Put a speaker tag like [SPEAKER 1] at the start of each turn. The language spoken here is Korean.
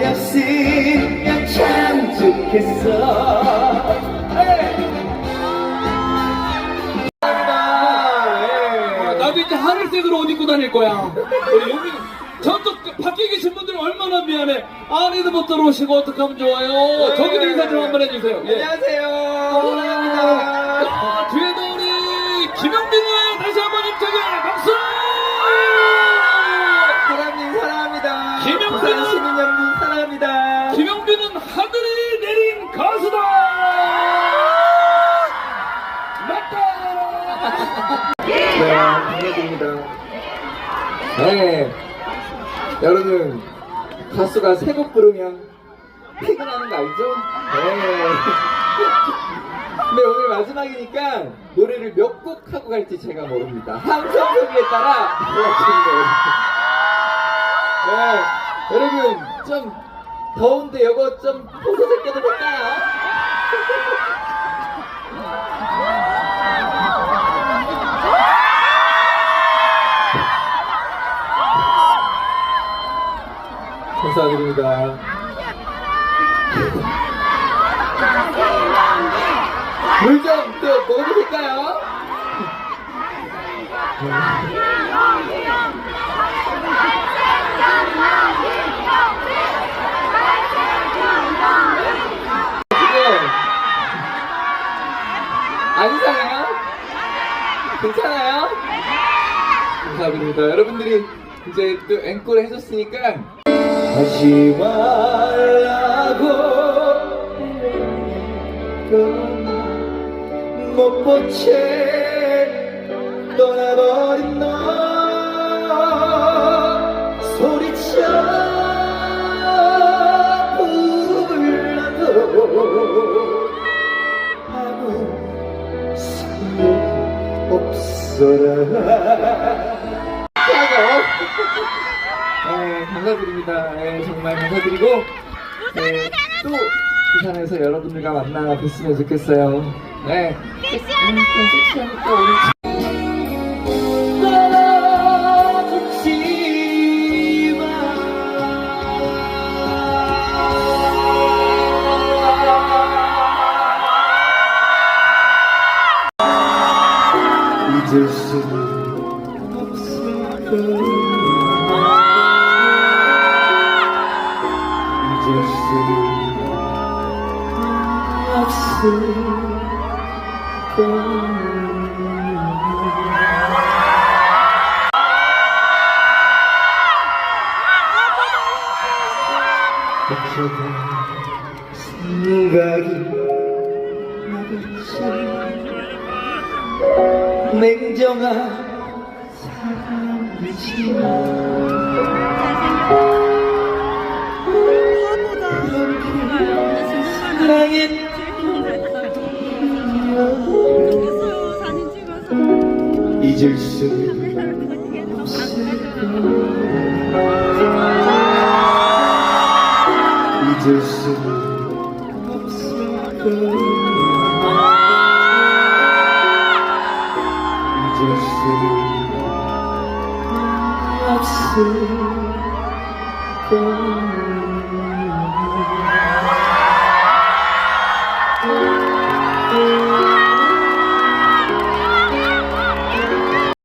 [SPEAKER 1] 나였으면 참 좋겠어
[SPEAKER 2] 아, 나도 이제 하늘색으로 옷 입고 다닐 거야. 우리 여기 저쪽 밖에 계신 분들은 얼마나 미안해. 안에도 못 들어오시고 어떡하면 좋아요. 저기도 인사 좀 한번 해주세요. 예.
[SPEAKER 1] 안녕하세요
[SPEAKER 2] 아, 뒤에도 우리 김영빈을 다시 한번 입장해 박수!
[SPEAKER 1] 사랑님 사랑합니다
[SPEAKER 2] 김영사는-
[SPEAKER 1] 부산시 사랑합니다
[SPEAKER 2] 김영빈은 하늘이 내린 가수다! 맞다!
[SPEAKER 1] 네, 반갑습니다. 네, 여러분 가수가 세 곡 부르면 피곤하는 거 알죠? 네. 근데 오늘 마지막이니까 노래를 몇 곡 하고 갈지 제가 모릅니다. 함성 소리에 따라 불러주는 거예요. 네, 여러분 좀 더운데 이거 좀 포도색 껴도 될까요? 감사드립니다. 물좀또 먹어도 될까요? 지금 안 이상해요? 괜찮아요? 감사드립니다. 여러분들이 이제 또 앵콜 해줬으니까 하지 말라고 못본채 떠나버린 너 소리쳐 불러도 네, 감사드립니다. 네, 정말 감사드리고 네, 또 부산에서 여러분들과 만나 뵀으면 좋겠어요. 네. 섹시하다. 떠나주지 마. 잊을 수는 없을까 생각이 나겠지 냉정한 사랑의
[SPEAKER 3] 사진
[SPEAKER 1] 잊을 수는 잊을 수는 없을까 잊을 수는 없을까